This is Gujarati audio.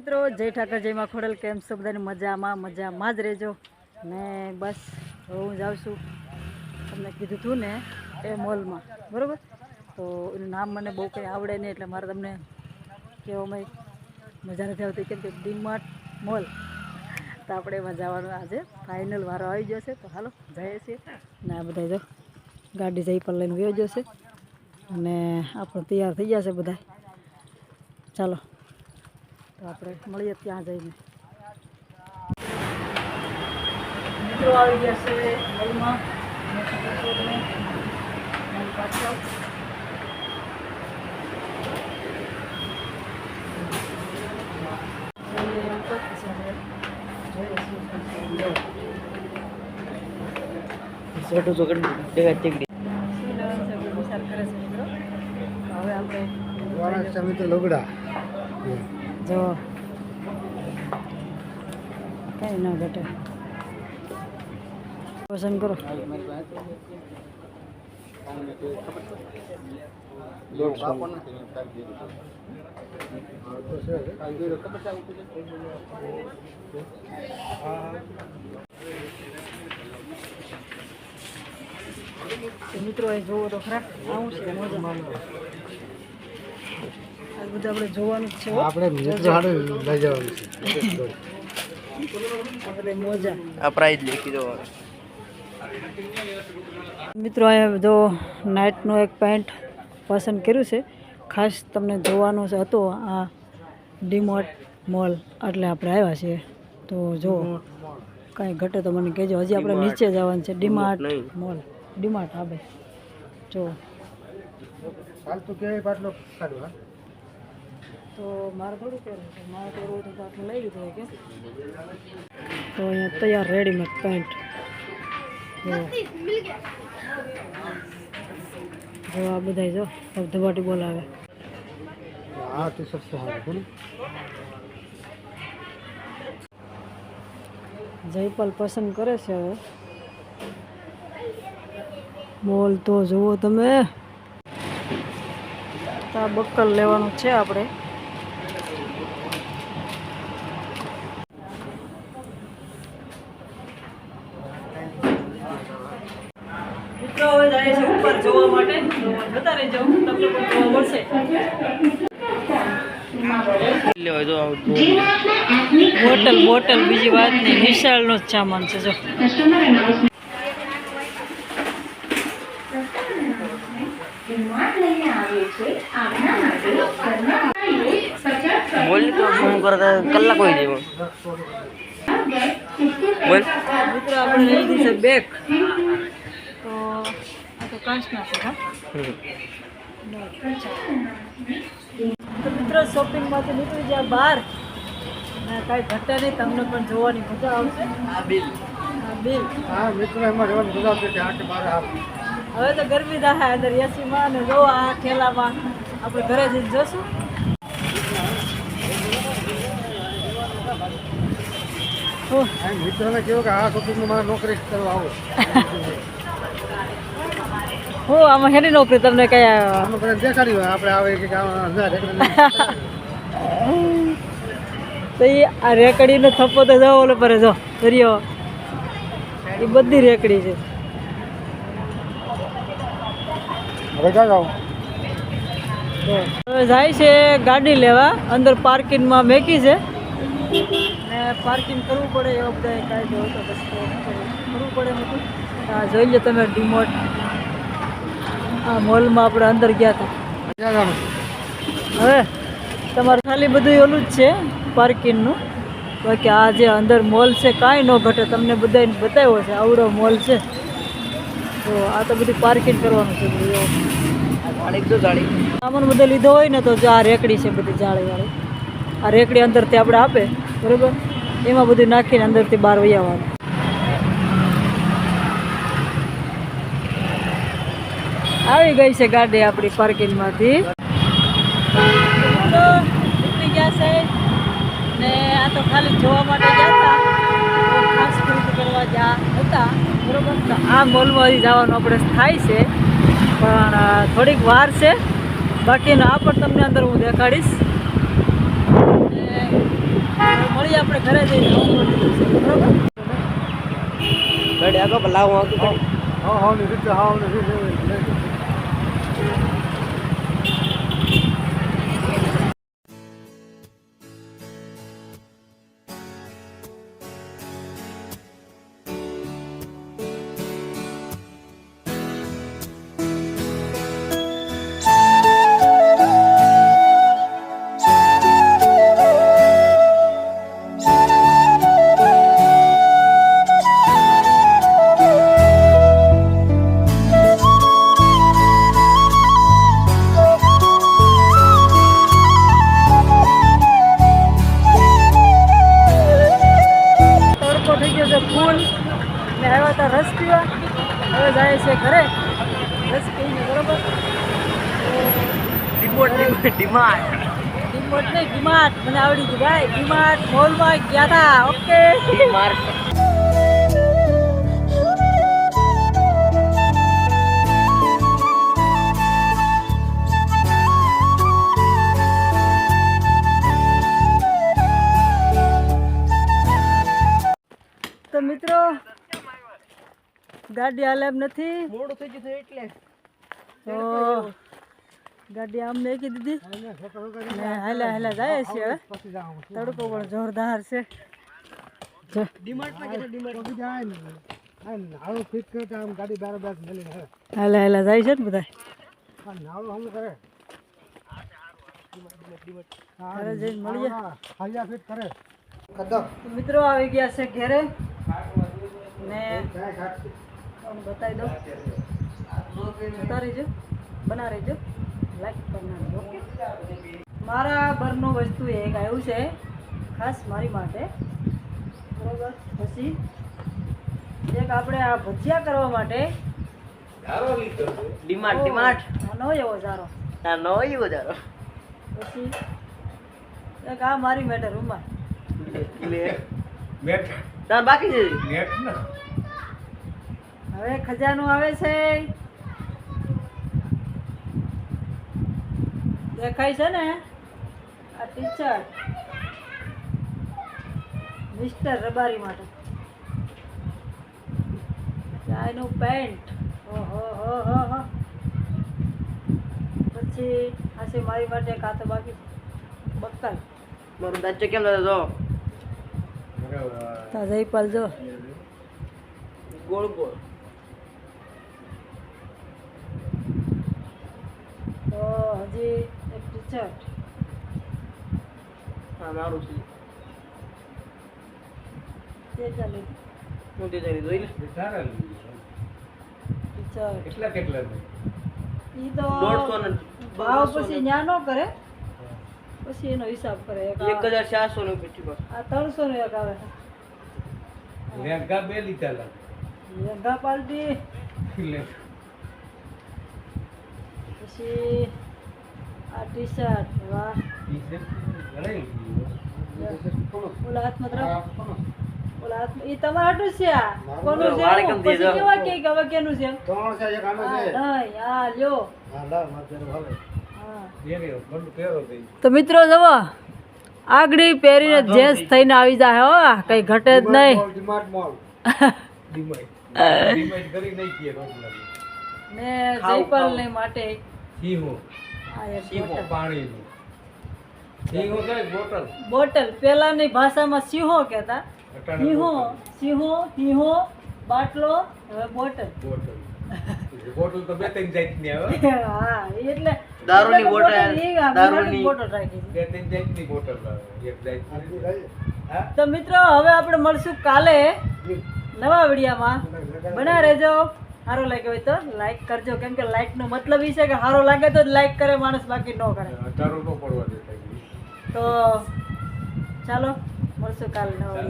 મિત્રો, જય ઠાકર જયમાં ખોડલ. કેમ છો બધાને? મજામાં મજામાં જ રહેજો. ને બસ હું જાઉં છું. તમને કીધું હતું ને, એ મોલમાં. બરાબર? તો એનું નામ મને બહુ કંઈ આવડે નહીં, એટલે મારે તમને કહેવામાં મજા નથી આવતી. કેમ કે ડીમાર્ટ મોલ. તો આપણે એમાં જવાનું આજે. ફાઇનલ વારો આવી ગયો છે. તો હાલો, જઈએ છીએ. ને આ બધા જો ગાડી જઈ પર લઈને ગયો જશે અને આપણે તૈયાર થઈ ગયા છે બધા. ચાલો. તો આપણે મળીએ ત્યાં જઈને. મિત્રો આવી ગયા છે છે. છોટું તો કરી દેખા ટીકડી શું લેવાનું છે આપણે વિચાર કરે તો હવે આપણે લોગડા. જો. કઈ ન ઘટે. પસંદ કરો. મિત્રો એ જોવો તો ખરા. આવું છે મોજા. બધું આપણે જોવાનું છે. આપણે મિત્ર હાડે લઈ જવાનું છે. આ મોજા. આ પ્રાઇઝ લેખી દો મિત્રો અહીંયા જો નાઇટનું એક પેન્ટ પસંદ કર્યું છે. ખાસ તમને જોવાનું છે હતો આ ડીમોટ મોલ એટલે આપણે આવ્યા છીએ. તો જો કાંઈ ઘટે તો મને કહેજો. હજી આપણે નીચે જવાનું છે. ડીમાર્ટ મોલ ડીમાર્ટ હા ભાઈ. જો. હાલ તો કેવાય પાટલો કાઢવા તો મારે થોડું પહેરવું છે. મારે તો આટલું લઈ લીધું કે તો અહીંયા તૈયાર રેડીમેડ પેન્ટ. જો. આ બધા જો ધબાટી બોલાવે. આ તો હારું કોને જયપાલ પસંદ કરે છે હવે. મોલ તો જુઓ તમે. આ બક્કલ લેવાનું છે આપણે મિત્રો હવે જાય છે ઉપર જોવા માટે તો જતા રહેજો તમને પણ જોવા મળશે લેવા જો બોટલ બોટલ બીજી વાત નહીં. નિશાળનો જ સામાન છે જો. બોલ ફોન કરતા કલાક હોય જેવો. બોલ. મિત્રો આપણે લઈ લીધી છે બેગ. તો આ તો કાચના છે હા? તો મિત્રો શોપિંગમાંથી નીકળી ગયા બહાર. કાંઈ ઘટે નહીં તમને પણ જોવાની મજા આવશે. આ બિલ. આ બિલ. હા મિત્રો એમાં બધા છે કે આઠ બાર હવે તો ગરમી થાય અંદર એસીમાં અને જો આ ઠેલામાં આપણે ઘરે જઈને જોશું. મિત્રને કે આ શોપિંગમાં મારે નોકરી કરવા આવો. હું આમાં હેની નોકરી તમને કઈ દેખાડ્યું આપણે આવે તો એ આ રેકડીનો થપ્પો તો જાઓ ઓલો પર જો દરિયો. એ બધી રેકડી છે. હવે ક્યાં જાઓ? જાય છે ગાડી લેવા. અંદર પાર્કિંગમાં મેકી છે. ને પાર્કિંગ કરવું પડે એવો બધા કાયદો હતો બસ કરવું પડે જોઈ લો તમે ડીમોટ. આ મોલમાં આપણે અંદર ગયા હતા. હવે તમારે ખાલી બધું ઓલું જ છે પાર્કિંગનું બાકી આ જે અંદર મોલ છે કાંઈ ન ઘટે. તમને બધાને બતાવ્યો છે આવડો મોલ છે. તો આ તો બધું પાર્કિંગ કરવાનું છે બધું સામાન બધો લીધો હોય ને તો જો આ રેકડી છે બધી જાળીવાળી. આ રેકડી અંદરથી આપણે આપે બરાબર? એમાં બધું નાખીને અંદરથી બહાર વહી આવી ગઈ છે ગાડી આપણી પાર્કિંગમાંથી. તો નીકળી ગયા છે ને આ તો ખાલી જોવા માટે ગયા હતા. ખાસ ખરીદી કરવા જા હતા બરોબર? તો આ મોલમાં જવાનું આપણે થાય છે પણ થોડીક વાર છે. બાકીનો આ પણ તમને અંદર હું દેખાડીશ. અને ઘરે જઈને. બરોબર? ગાડી આગળ લાવું આગળ હા હા હા ડીમાર્ટ નહીં ડીમાર્ટ મને આવડી ગયું. ભાઈ ડીમાર્ટ મોલમાં ગયા હતા ઓકે. ડીમાર્ટ તો મિત્રો ગાડી હાલે એમ નથી. મોડું થઈ ગયું એટલે. તો ગાડી આમ મેકી દીધી. હાલા હાલા જાય છે હવે. તડકો પણ જોરદાર છે. હાલા હાલા જાય છે ને બધા મિત્રો આવી ગયા છે ઘેરે. ને બતાવી જોતા રહેજો બના રહેજો. લાઈક ઓકે મારા ઘરનું વસ્તુ એક આવ્યું છે ખાસ મારી માટે. બરોબર? પછી એક આપણે આ ભજીયા કરવા માટે ડિમાર્ટ ડિમાર્ટ આ નવો એવો સારો ના નો ઈ વધારો પછી એક આ મારી માટે રૂમાલ લે તાર બાકી છે? હવે ખજાનું આવે છે. દેખાય છે ને? આ ટીચર મિસ્ટર રબારી માટે. ચાયનું પેન્ટ ઓહો હો હો હો. પછી આ છે મારી માટે કાં તો બાકી બક્કલ. મારું દાચો કેમ લાગે જો? તા જયપાલ ગોળ ગોળ. તો હજી એક ટી શર્ટ હા મારું છે. તે ચાલે હું તે તારી જોઈ લે ટી શર્ટ કેટલા કેટલા ઈ તો ભાવ પછી ન્યા ન કરે. પછી એનો હિસાબ કરે. એક એક હજાર ચારસો નું પીઠી પર. આ ત્રણસો નો એક આવે. લેંગા બે લીધા લેંગા. પાલટી. પછી આ ટી શર્ટ વાહ ઓલા હાથમાં તરફ ઓલા હાથમાં તમારા છે આ કોનું છે વાળ હું? કેમ પછી કેવા કે કે હવે કેનું છે. ત્રણ છે એક આનો છે નહીં લ્યો હા લા માર તો મિત્રો જવો આગળી પહેરીને જેસ થઈને આવી જાય હો કઈ ઘટે જ નહીં. ડિમાર્ટ મોલ ડિમાર્ટ ડિમાર્ટ કરી નહીં કીએ રોટલા ને જયપાલ ને માટે સીહો પાણીનું સીહો કે બોટલ બોટલ પેલાની ભાષામાં સિંહો કહેતા. સિંહો સિંહો સિંહો બાટલો હવે બોટલ બોટલ બોટલ તો બે ત્રણ જાતની આવે. હા એટલે દારૂની બોટલ, દારૂની. બોટલ રાખી બે ત્રણ જાતની બોટલ આવે. એક જાતની તો મિત્રો હવે આપણે મળશું કાલે નવા વિડિયામાં. બના રહેજો. સારો લાગ્યો હોય તો લાઈક કરજો. કેમ કે લાઈક નો મતલબ એ છે કે સારો લાગે તો જ લાઈક કરે માણસ બાકી ન કરે. તો ચાલો મળશું કાલે નવા